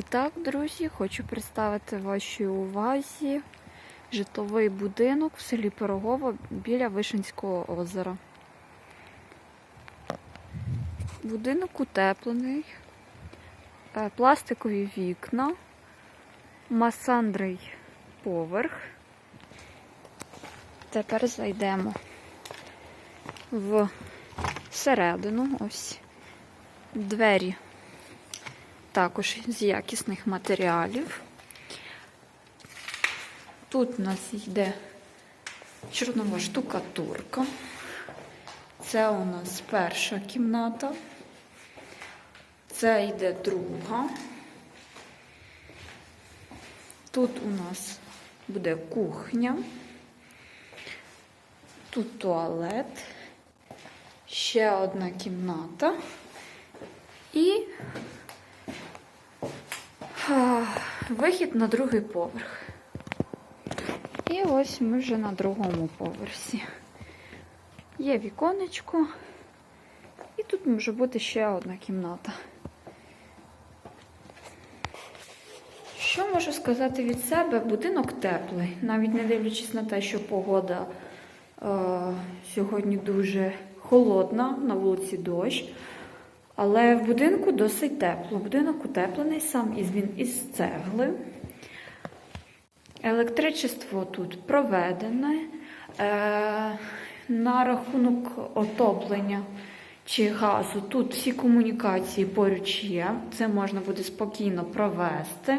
І так, друзі, хочу представити вашій увазі житловий будинок в селі Пирогово біля Вишенського озера. Будинок утеплений, е, пластикові вікна, масандрий поверх. Тепер зайдемо в середину. Ось двері також з якісних матеріалів. Тут у нас йде чорнова штукатурка. Це у нас перша кімната. Це йде друга. Тут у нас буде кухня. Тут туалет, ще одна кімната і вихід на другий поверх. І ось ми вже на другому поверсі. Є віконечко, і тут може бути ще одна кімната. Що можу сказати від себе? Будинок теплий, навіть не дивлячись на те, що погода е, сьогодні дуже холодна, на вулиці дощ. Але в будинку досить тепло. Будинок утеплений сам із він із цегли. Електричество тут проведене. Е, на рахунок отоплення чи газу тут всі комунікації поруч є. Це можна буде спокійно провести.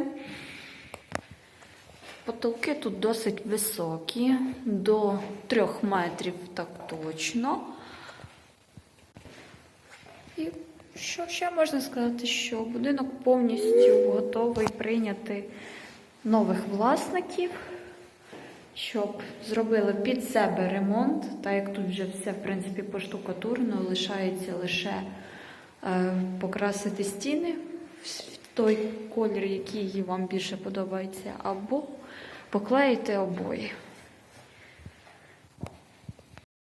Потолки тут досить високі, до 3 метрів так точно. Що ще можна сказати, що будинок повністю готовий прийняти нових власників, щоб зробили під себе ремонт, так як тут вже все, в принципі, поштукатурено, лишається лише е, покрасити стіни в той колір, який вам більше подобається, або поклеїти обої.